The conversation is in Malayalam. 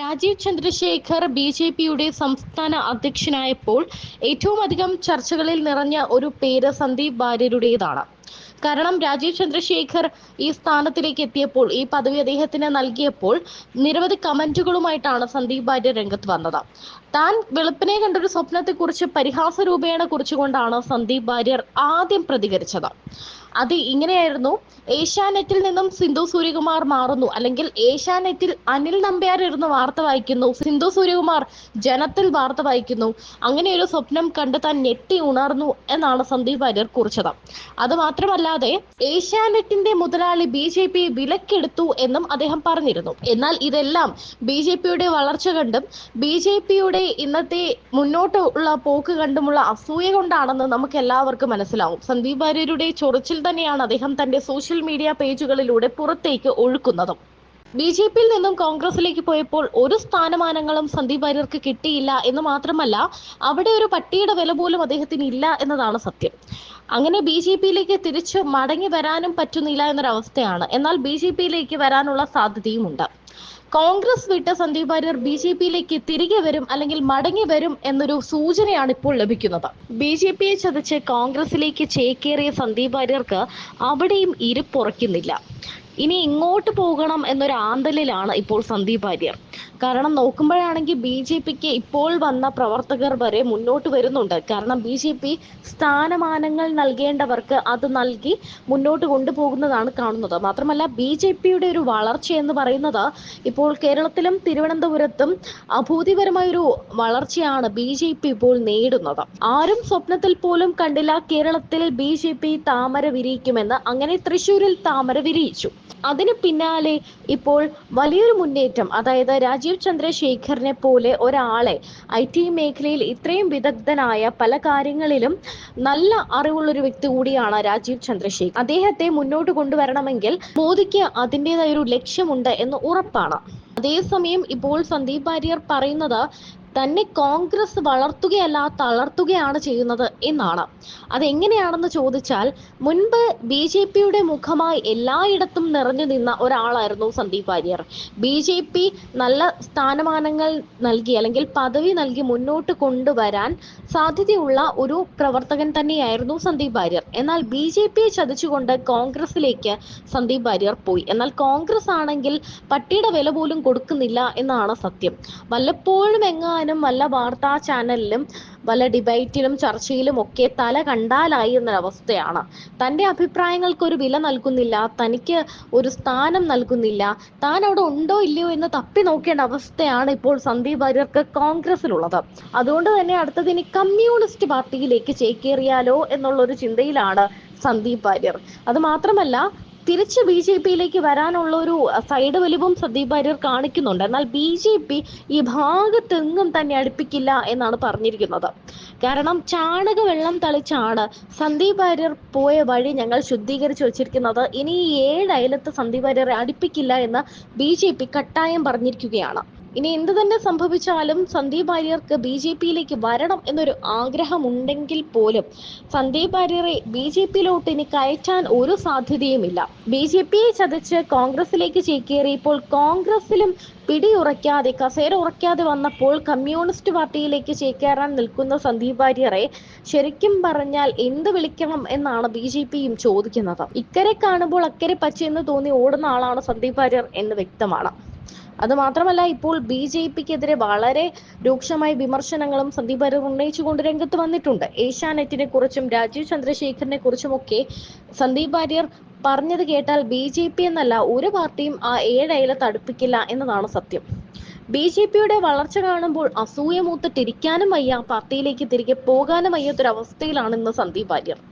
രാജീവ് ചന്ദ്രശേഖർ ബി ജെ പിയുടെ സംസ്ഥാന അധ്യക്ഷനായപ്പോൾ ഏറ്റവും അധികം ചർച്ചകളിൽ നിറഞ്ഞ ഒരു പേര് സന്ദീപ് ഭാര്യരുടേതാണ് കാരണം രാജീവ് ചന്ദ്രശേഖർ ഈ സ്ഥാനത്തിലേക്ക് എത്തിയപ്പോൾ ഈ പദവി അദ്ദേഹത്തിന് നൽകിയപ്പോൾ നിരവധി കമന്റുകളുമായിട്ടാണ് സന്ദീപ് ഭാര്യ രംഗത്ത് വന്നത്. താൻ വെളുപ്പിനെ കണ്ടൊരു സ്വപ്നത്തെക്കുറിച്ച് പരിഹാസ രൂപേണ കുറിച്ചുകൊണ്ടാണ് സന്ദീപ് ഭാര്യർ ആദ്യം പ്രതികരിച്ചത്. അത് ഇങ്ങനെയായിരുന്നു. ഏഷ്യാനെറ്റിൽ നിന്നും സിന്ധു സൂര്യകുമാർ മാറുന്നു. അല്ലെങ്കിൽ ഏഷ്യാനെറ്റിൽ അനിൽ നമ്പ്യാർ ഇരുന്ന് വാർത്ത വായിക്കുന്നു. സിന്ധു സൂര്യകുമാർ ജനത്തിൽ വാർത്ത വായിക്കുന്നു. അങ്ങനെ ഒരു സ്വപ്നം കണ്ട് താൻ ഞെട്ടി ഉണർന്നു എന്നാണ് സന്ദീപ് വാര്യർ കുറിച്ചത്. അത് മാത്രമല്ലാതെ ഏഷ്യാനെറ്റിന്റെ മുതലാളി ബി ജെ പി വിലക്കെടുത്തു എന്നും അദ്ദേഹം പറഞ്ഞിരുന്നു. എന്നാൽ ഇതെല്ലാം ബി ജെ പിയുടെ വളർച്ച കണ്ടും ബി ജെ പിയുടെ ഇന്നത്തെ മുന്നോട്ടുള്ള പോക്ക് കണ്ടുമുള്ള അസൂയ കൊണ്ടാണെന്ന് നമുക്ക് എല്ലാവർക്കും മനസ്സിലാവും. സന്ദീപ് വാര്യരുടെ ചൊറിച്ചിൽ തന്നെയാണ് അദ്ദേഹം തന്റെ സോഷ്യൽ മീഡിയ പേജുകളിലൂടെ പുറത്തേക്ക് ഒഴുക്കുന്നതും. ബി ജെ പിയിൽ നിന്നും കോൺഗ്രസിലേക്ക് പോയപ്പോൾ ഒരു സ്ഥാനമാനങ്ങളും സന്ദീപ് വാര്യർക്ക് കിട്ടിയില്ല എന്ന് മാത്രമല്ല അവിടെ ഒരു പട്ടിയുടെ വില പോലും അദ്ദേഹത്തിന് ഇല്ല എന്നതാണ് സത്യം. അങ്ങനെ ബി ജെ പിയിലേക്ക് തിരിച്ച് മടങ്ങി വരാനും പറ്റുന്നില്ല എന്നൊരവസ്ഥയാണ്. എന്നാൽ ബി ജെ പിയിലേക്ക് വരാനുള്ള സാധ്യതയുമുണ്ട്. കോൺഗ്രസ് വിട്ട സന്ദീപ് വാര്യർ ബി ജെ പിയിലേക്ക് തിരികെ വരും അല്ലെങ്കിൽ മടങ്ങി വരും എന്നൊരു സൂചനയാണ് ഇപ്പോൾ ലഭിക്കുന്നത്. ബി ജെ പിയെ ചതച്ച് കോൺഗ്രസിലേക്ക് ചേക്കേറിയ സന്ദീപ് വാര്യർക്ക് അവിടെയും ഇരിപ്പുറയ്ക്കുന്നില്ല ഇനി ഇങ്ങോട്ട് പോകണം എന്നൊരു ആന്തലിലാണ് ഇപ്പോൾ സന്ദീപ് വാര്യർ. കാരണം നോക്കുമ്പോഴാണെങ്കിൽ ബി ജെ പിക്ക് ഇപ്പോൾ വന്ന പ്രവർത്തകർ വരെ മുന്നോട്ട് വരുന്നുണ്ട്. കാരണം ബി ജെ പി സ്ഥാനമാനങ്ങൾ നൽകേണ്ടവർക്ക് അത് നൽകി മുന്നോട്ട് കൊണ്ടുപോകുന്നതാണ് കാണുന്നത്. മാത്രമല്ല ബി ജെ പിയുടെ ഒരു വളർച്ച എന്ന് പറയുന്നത് ഇപ്പോൾ കേരളത്തിലും തിരുവനന്തപുരത്തും അഭൂതിപരമായൊരു വളർച്ചയാണ് ബി ജെ പി ഇപ്പോൾ നേടുന്നത്. ആരും സ്വപ്നത്തിൽ പോലും കണ്ടില്ല കേരളത്തിൽ ബി ജെ പി താമര വിരിയിക്കുമെന്ന്. അങ്ങനെ തൃശൂരിൽ താമര വിരിയിച്ചു. അതിന് പിന്നാലെ ഇപ്പോൾ വലിയൊരു മുന്നേറ്റം അതായത് രാജീവ് ചന്ദ്രശേഖറിനെ പോലെ ഒരാളെ ഐ ടി മേഖലയിൽ ഇത്രയും വിദഗ്ധനായ പല കാര്യങ്ങളിലും നല്ല അറിവുള്ള ഒരു വ്യക്തി കൂടിയാണ് രാജീവ് ചന്ദ്രശേഖർ അദ്ദേഹത്തെ മുന്നോട്ട് കൊണ്ടുവരണമെങ്കിൽ മോദിക്ക് അതിന്റെതായ ഒരു ലക്ഷ്യമുണ്ട് എന്ന് ഉറപ്പാണ്. അതേസമയം ഇപ്പോൾ സന്ദീപ് വാര്യർ പറയുന്നത് തന്നെ കോൺഗ്രസ് വളർത്തുകയല്ല തളർത്തുകയാണ് ചെയ്യുന്നത് എന്നാണ്. അതെങ്ങനെയാണെന്ന് ചോദിച്ചാൽ മുൻപ് ബി ജെ പിയുടെ മുഖമായി എല്ലായിടത്തും നിറഞ്ഞു നിന്ന ഒരാളായിരുന്നു Sandeep Warrier. B J P നല്ല സ്ഥാനമാനങ്ങൾ നൽകി അല്ലെങ്കിൽ പദവി നൽകി മുന്നോട്ട് കൊണ്ടുവരാൻ സാധ്യതയുള്ള ഒരു പ്രവർത്തകൻ തന്നെയായിരുന്നു സന്ദീപ് വാര്യർ. എന്നാൽ ബി ജെ പിയെ ചതിച്ചുകൊണ്ട് കോൺഗ്രസിലേക്ക് സന്ദീപ് വാര്യർ പോയി. എന്നാൽ കോൺഗ്രസ് ആണെങ്കിൽ പട്ടിയുടെ വില പോലും കൊടുക്കുന്നില്ല എന്നാണ് സത്യം. വല്ലപ്പോഴും എങ്ങാനും വല്ല വാർത്താ ചാനലിലും വല്ല ഡിബേറ്റിലും ചർച്ചയിലും ഒക്കെ തല കണ്ടാലായി എന്നൊരവസ്ഥയാണ്. തന്റെ അഭിപ്രായങ്ങൾക്ക് ഒരു വില നൽകുന്നില്ല തനിക്ക് ഒരു സ്ഥാനം നൽകുന്നില്ല താൻ അവിടെ ഉണ്ടോ ഇല്ലയോ എന്ന് തപ്പി നോക്കേണ്ട അവസ്ഥയാണ് ഇപ്പോൾ സന്ദീപ് വാര്യർക്ക് കോൺഗ്രസിലുള്ളത് അതുകൊണ്ട് തന്നെ അടുത്തത് ഇനി കമ്മ്യൂണിസ്റ്റ് പാർട്ടിയിലേക്ക് ചേക്കേറിയാലോ എന്നുള്ള ഒരു ചിന്തയിലാണ് സന്ദീപ് വാര്യർ. അത് മാത്രമല്ല തിരിച്ച് ബി ജെ പിയിലേക്ക് വരാനുള്ള ഒരു സൈഡ് വലിവും സന്ദീപ് വാര്യർ കാണിക്കുന്നുണ്ട്. എന്നാൽ ബി ജെ പി ഈ ഭാഗത്തെങ്ങും തന്നെ അടുപ്പിക്കില്ല എന്നാണ് പറഞ്ഞിരിക്കുന്നത്. കാരണം ചാണക വെള്ളം തളിച്ചാണ് സന്ദീപ് വാര്യർ പോയ വഴി ഞങ്ങൾ ശുദ്ധീകരിച്ചു വച്ചിരിക്കുന്നത്. ഇനി ഈ ഏഴ് അയലത്ത് സന്ദീപ് വാര്യരെ അടുപ്പിക്കില്ല എന്ന് ബി ജെ പി കട്ടായം പറഞ്ഞിരിക്കുകയാണ്. ഇനി എന്ത് തന്നെ സംഭവിച്ചാലും സന്ദീപ് വാര്യർക്ക് ബി ജെ പിയിലേക്ക് വരണം എന്നൊരു ആഗ്രഹമുണ്ടെങ്കിൽ പോലും സന്ദീപ് വാര്യറെ ബി ജെ പിയിലോട്ട് ഇനി കയറ്റാൻ ഒരു സാധ്യതയുമില്ല. ബി ജെ പിയെ ചതച്ച് കോൺഗ്രസിലേക്ക് ചേക്കേറി ഇപ്പോൾ കോൺഗ്രസിലും പിടിയുറയ്ക്കാതെ കസേര ഉറയ്ക്കാതെ വന്നപ്പോൾ കമ്മ്യൂണിസ്റ്റ് പാർട്ടിയിലേക്ക് ചേക്കേറാൻ നിൽക്കുന്ന സന്ദീപ് വാര്യറെ ശരിക്കും പറഞ്ഞാൽ എന്ത് വിളിക്കണം എന്നാണ് ബി ജെ പിയും ചോദിക്കുന്നത്. ഇക്കരെ കാണുമ്പോൾ അക്കരെ പച്ചയെന്ന് തോന്നി ഓടുന്ന ആളാണ് സന്ദീപ് വാര്യർ എന്ന് വ്യക്തമാണ്. അത് മാത്രമല്ല ഇപ്പോൾ ബി ജെ പിക്കെതിരെ വളരെ രൂക്ഷമായ വിമർശനങ്ങളും സന്ദീപ് വാര്യർ ഉന്നയിച്ചുകൊണ്ട് രംഗത്ത് വന്നിട്ടുണ്ട്. ഏഷ്യാനെറ്റിനെ കുറിച്ചും രാജീവ് ചന്ദ്രശേഖറിനെ കുറിച്ചുമൊക്കെ സന്ദീപ് വാര്യർ പറഞ്ഞത് കേട്ടാൽ ബി ജെ പി എന്നല്ല ഒരു പാർട്ടിയും ആ ഏഴയില തടുപ്പിക്കില്ല എന്നതാണ് സത്യം. ബി ജെ പിയുടെ വളർച്ച കാണുമ്പോൾ അസൂയ മൂത്തിട്ടിരിക്കാനും വയ്യ പാർട്ടിയിലേക്ക് തിരികെ പോകാനും വയ്യാത്തൊരവസ്ഥയിലാണ് ഇന്ന് സന്ദീപ് വാര്യർ.